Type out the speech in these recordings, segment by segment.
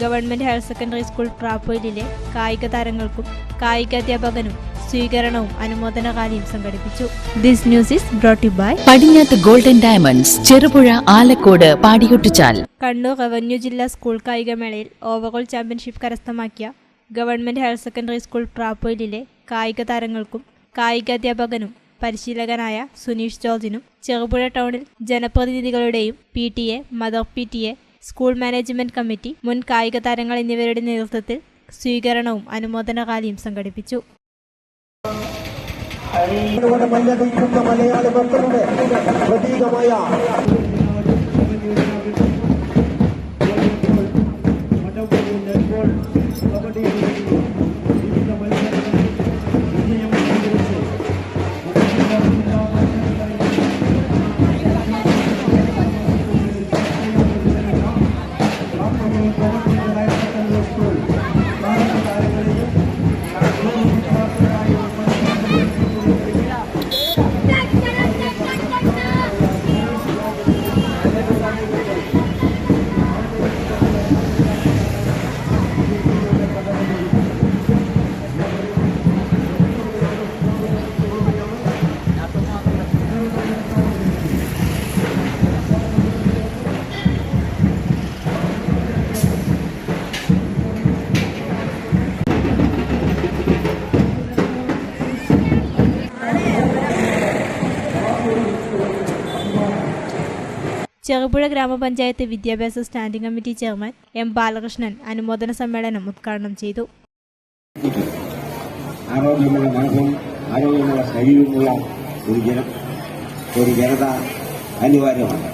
Government higher secondary school ട്രാപ്പോയിലിലെ കായിക താരങ്ങൾക്കും കായിക അധ്യാപകനും സ്വീകരണവും അനുമോദന റാലിയും സംഘടിപ്പിച്ചു this news is brought you by പടിഞ്ഞാത്ത് golden diamonds Cherupuzha Alakode Padiyottuchal. Kannur revenue ജില്ലാ സ്കൂൾ കായികമേളയിൽ ഓവറോൾ ചാമ്പ്യൻഷിപ്പ് കരസ്ഥമാക്കിയ ഗവൺമെന്റ് ഹയർ സെക്കൻഡറി സ്കൂൾ ട്രാപ്പോയിലിലെ കായിക താരങ്ങൾക്കും കായിക അധ്യാപകനും പരിശീലകനായ സുനീഷ് ജോർജിനും ചെറുപുഴ ടൗണിൽ ജനപ്രതിനിധികളുടെയും P T A mother P T A school management committee മുൻ കായിക താരങ്ങൾ എന്നിവരുടെ നേതൃത്വത്തിൽ സ്വീകരണവും അനുമോദന റാലിയും സംഘടിപ്പിച്ചു മലയാളി മക്കളുടെ പ്രതീകമായ ചെറുപുഴ ഗ്രാമപഞ്ചായത്ത് വിദ്യാഭ്യാസ standing committee chairman M Balakrishnan അനുമോദന സമ്മേളനം ഉദ്ഘാടനം ചെയ്തു. ആരോഗ്യമുള്ള മനസ്സും ആരോഗ്യമുള്ള ശരീരവുമുള്ള ഒരു ജന ഒരു ജനത അനിവാര്യമാണ്.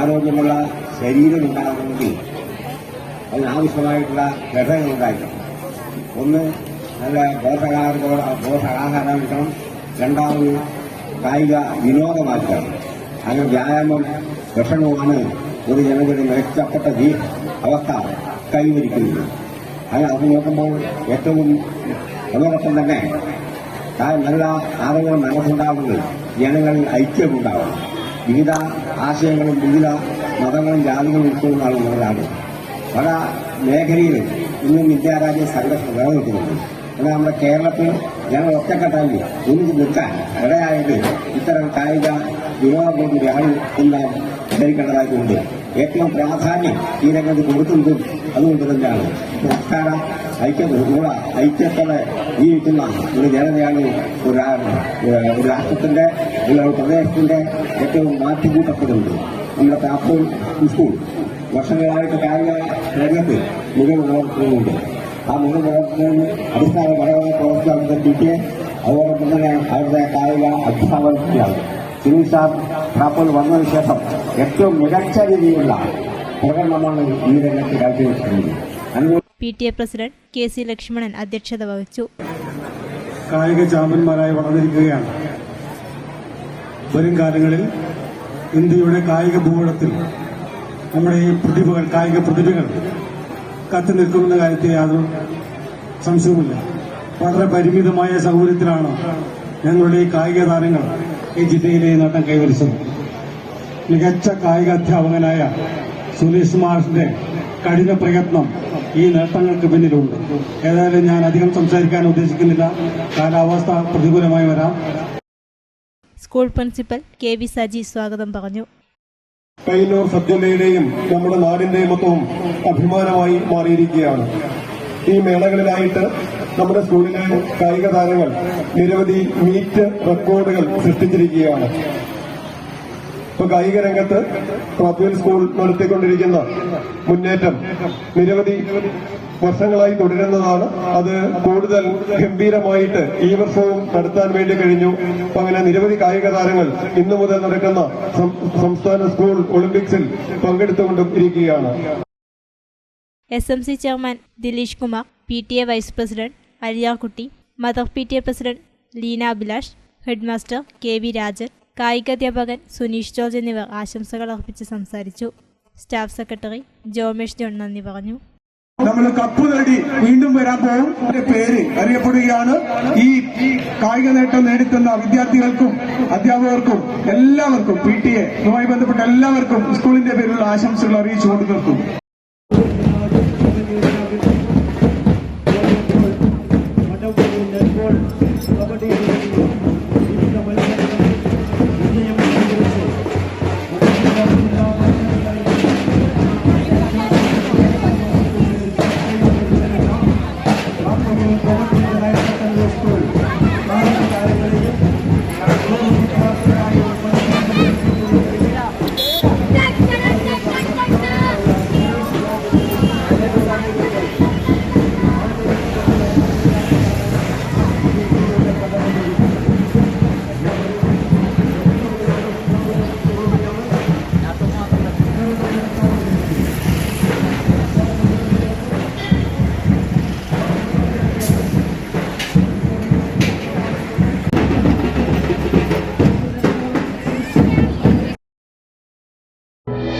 ആരോഗ്യമുള്ള ശരീരം ഉണ്ടാകണമെങ്കിൽ അതിനാവശ്യമായിട്ടുള്ള ഘടകങ്ങൾ ഉണ്ടായിരിക്കണം. ഒന്ന് നല്ല പോഷകാഹാര പോഷകാഹാരം കിട്ടണം രണ്ടാമത് കായിക വിനോദമാക്കണം അങ്ങനെ വ്യായാമം ഭക്ഷണവുമാണ് ഒരു ജനതയുടെ മെച്ചപ്പെട്ട അവസ്ഥ കൈവരിക്കുന്നത് അങ്ങനെ അത് നോക്കുമ്പോൾ ഏറ്റവും അതോടൊപ്പം തന്നെ നല്ല ആളുകൾ മനസ്സുണ്ടാവുന്നത് ജനങ്ങളിൽ ഐക്യമുണ്ടാവണം വിവിധ ആശയങ്ങളും വിവിധ മതങ്ങളും ജാതികളും ഉൾക്കൊള്ളുന്നതാണ് നമ്മളാണ് പല മേഖലയിൽ ഇന്നും വിദ്യാരാജ്യ സംഘർഷം നിലനിൽക്കുന്നുണ്ട് എന്നാൽ നമ്മുടെ കേരളത്തിൽ ഞങ്ങൾ ഒറ്റക്കെട്ടായി ഒന്നിച്ച് നിൽക്കാൻ ഇടയായത് ഇത്തരം കായിക വിനോദം കൂടിയാണ് എന്ന് ധരിക്കേണ്ടതായിട്ടുണ്ട് ഏറ്റവും പ്രാധാന്യം ഈ രംഗത്ത് കൊടുക്കുന്നതും അതുകൊണ്ട് തന്നെയാണ്. സംസ്കാര ഐക്യത്തോടെ ഐക്യത്തോടെ ജീവിക്കുന്ന ഒരു ജനതയാണ് ഒരു ഒരു രാഷ്ട്രത്തിന്റെ ഒരു പ്രദേശത്തിന്റെ ഏറ്റവും മാറ്റിക്കൂട്ടപ്പെടുന്നത് നമ്മുടെ താക്കോൽ സ്കൂൾ വർഷങ്ങളായിട്ട് കായിക രംഗത്ത് മികവ് പുലർത്തുന്നുണ്ട് ആ മികവ് പുലർത്തുന്നതിന് അടിസ്ഥാനപരമായ പ്രവർത്തനം പി അതോടൊപ്പം തന്നെ അവരുടെ കായിക അധ്യാപകരാണ് സുനിൽ സാർ റാപ്പോൾ വന്നതിന് ശേഷം ഏറ്റവും മികച്ച രീതിയിലുള്ള പ്രകടനമാണ് ഈ രംഗത്ത് കാഴ്ചവെച്ചിട്ടുള്ളത്. അങ്ങനെ P T A president K C Lakshmanan അധ്യക്ഷത വഹിച്ചു. കായിക ചാമ്പ്യന്മാരായി വളർന്നിരിക്കുകയാണ്. വരും കാലങ്ങളിൽ ഇന്ത്യയുടെ കായിക ഭൂപടത്തിൽ നമ്മുടെ ഈ പ്രതിഭകൾ കായിക പ്രതിഭകൾ കത്തി നിൽക്കുമെന്ന കാര്യത്തിൽ യാതൊരു സംശയവുമില്ല. വളരെ പരിമിതമായ സൗകര്യത്തിലാണ് ഞങ്ങളുടെ ഈ കായിക താരങ്ങൾ ഈ ജില്ലയിലെ നേട്ടം കൈവരിച്ചത് മികച്ച കായിക അധ്യാപകനായ സുനീഷ് മാഷിന്റെ കഠിന പ്രയത്നം ഈ നേട്ടങ്ങൾക്ക് പിന്നിലുണ്ട്. ഏതായാലും ഞാൻ അധികം സംസാരിക്കാൻ ഉദ്ദേശിക്കുന്നില്ല. കാലാവസ്ഥ പ്രതികൂലമായി വരാം. School principal K V Saji സ്വാഗതം പറഞ്ഞു. കൈനൂർ സബ്ജില്ലയുടെയും നമ്മുടെ നാടിന്റെയും മൊത്തവും അഭിമാനമായി മാറിയിരിക്കുകയാണ്. ഈ മേളകളിലായിട്ട് നമ്മുടെ സ്കൂളിലെ കായിക താരങ്ങൾ നിരവധി മീറ്റ് റെക്കോർഡുകൾ സൃഷ്ടിച്ചിരിക്കുകയാണ്. ഇപ്പൊ കായിക രംഗത്ത് പ്രാഥമിക സ്കൂൾ നടത്തിക്കൊണ്ടിരിക്കുന്ന മുന്നേറ്റം നിരവധി വർഷങ്ങളായി തുടരുന്നതാണ്. അത് കൂടുതൽ ഗംഭീരമായിട്ട് ഈ വർഷവും നടത്താൻ വേണ്ടി കഴിഞ്ഞു. അങ്ങനെ നിരവധി കായിക താരങ്ങൾ ഇന്നു മുതൽ നടക്കുന്ന സംസ്ഥാന സ്കൂൾ ഒളിമ്പിക്സിൽ പങ്കെടുത്തുകൊണ്ടും ഇരിക്കുകയാണ്. S M C chairman Dileesh Kumar P T A vice president Aliyarkutty mother P T A president Leena Abhilash headmaster K V Rajan കായികാധ്യാപകൻ Suneesh George എന്നിവർ ആശംസകൾ അർപ്പിച്ച് സംസാരിച്ചു. സ്റ്റാഫ് സെക്രട്ടറി ജോമേഷ് ജോൺ നന്ദി പറഞ്ഞു. നമ്മൾ കപ്പ് നേടി വീണ്ടും വരാൻ പോകും. പേര് അറിയപ്പെടുകയാണ്. ഈ കായിക നേട്ടം നേടിത്തുന്ന വിദ്യാർത്ഥികൾക്കും അധ്യാപകർക്കും എല്ലാവർക്കും പി ടി എ ബന്ധപ്പെട്ട എല്ലാവർക്കും സ്കൂളിന്റെ പേരിലുള്ള ആശംസകൾ അറിയിച്ചുകൊണ്ട് നിർത്തും